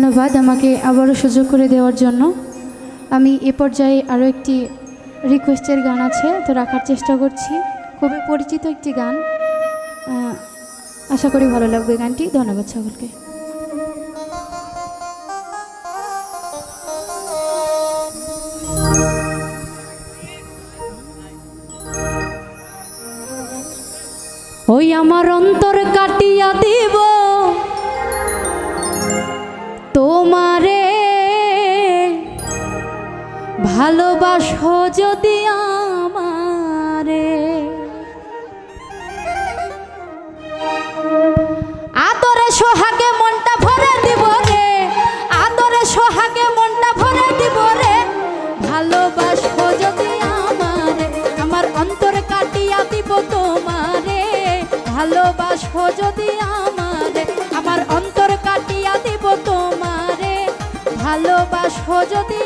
ধন্যবাদ আমাকে আবারও সুযোগ করে দেওয়ার জন্য। আমি এ পর্যায়ে আরও একটি রিকোয়েস্টের গান আছে, তো রাখার চেষ্টা করছি। খুবই পরিচিত একটি গান। আশা করি ভালো লাগবে গানটি। ধন্যবাদ সকলকে। ওই আমার অন্তর কাটিয়া দিব। ভালোবাসো যদি আমারে। আদরে সোহাগে মনটা ভরে দিব রে, আদরে সোহাগে মনটা ভরে দিব রে। ভালোবাসো যদি আমারে, আমার অন্তর কাটিয়া দিব তোমারে। ভালোবাসো যদি আমারে, আমার অন্তর কাটিয়া দিব তোমারে। ভালোবাসো যদি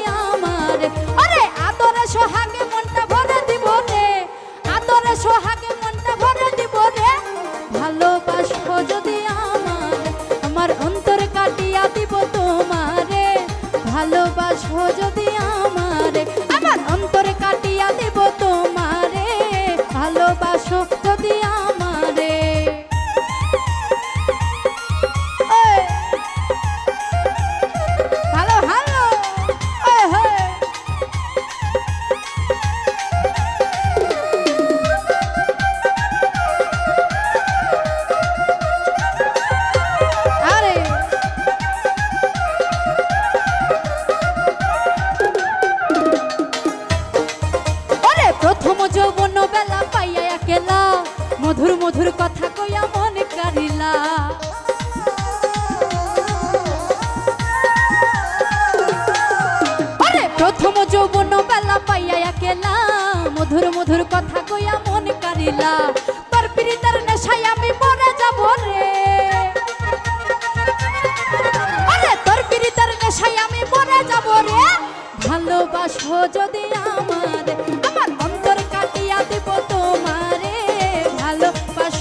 মধুর মধুর কথা কইয়া মনে কারিলা প্রথম যৌবন বেলা পাইয়া একেলা। মধুর মধুর কথা কইয়া মনে কারিলা তোর পিরিতার নেশায় আমি মরে যাব রে। আরে, তোর পিরিতার নেশায় আমি মরে যাব রে। ভালোবাসো যদি আমার আমার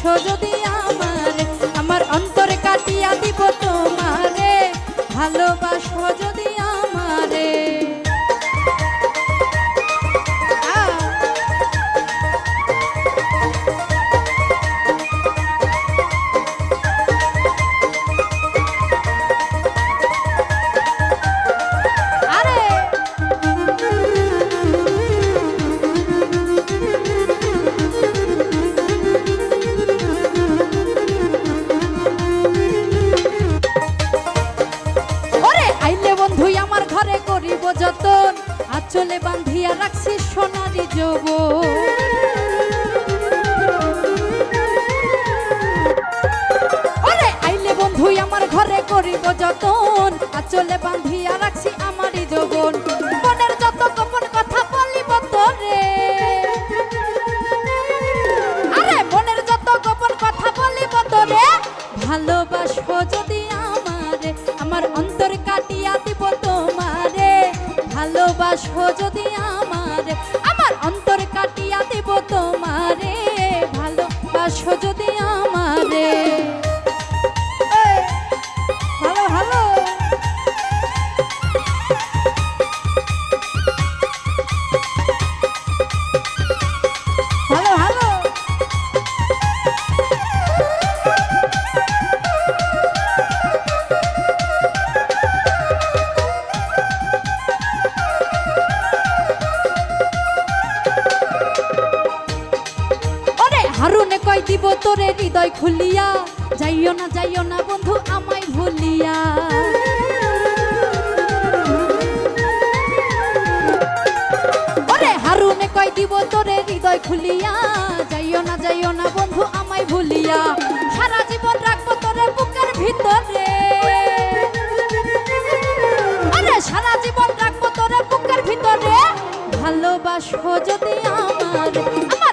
যদি ওরে আইলে বন্ধু আমার ঘরে করিব যতন। আচলে বান্ধিয়া রাখছি ওরে কই দিব তোরে হৃদয় খুলিয়া। যাইও না যাইও না বন্ধু, আমায় ভুলিয়া। ওরে হারুনে কই দিব তোরে হৃদয় খুলিয়া। যাইও না যাইও না বন্ধু, আমায় ভুলিয়া। সারা জীবন রাখব তোরে বুকের ভিতরে। আরে সারা জীবন রাখব তোরে বুকের ভিতরে। ভালোবাসো যদি আমার আমার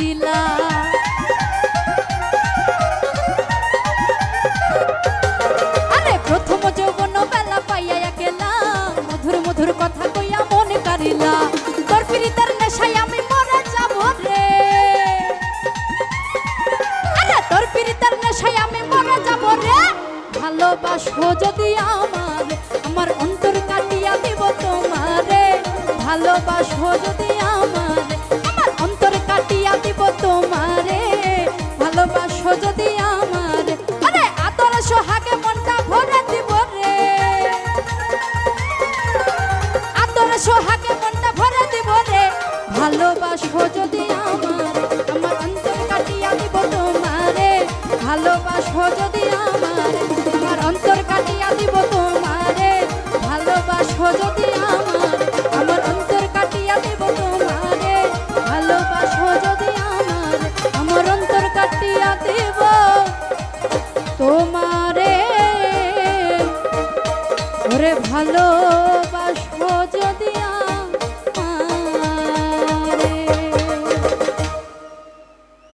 কারিলা। আরে প্রথম যৌবন বেলা পাইয়া মধুর মধুর কথা কইয়া মনে কারিলা তোর পিরিতের নেশায় আমি মরে যাব রে। আরে তোর পিরিতের নেশায় আমি মরে যাব রে। ভালোবাসো যদি আমার আমার অন্তর কাটিয়া দিব তোমারে। ভালোবাসো যদি আমার সোহাগে মনটা ভরে দিব রে ভালোবাসো যদি আমার আমার অন্তর কাটিয়া দিব তোমারে। ভালোবাসো যদি আমার আমার অন্তর কাটিয়া দিব তোমারে। ভালোবাসো যদি আমার আমার অন্তর কাটিয়া দিব তোমারে। ভালোবাসো যদি আমার আমার অন্তর কাটিয়া দিব তোমারে। ওরে ভালো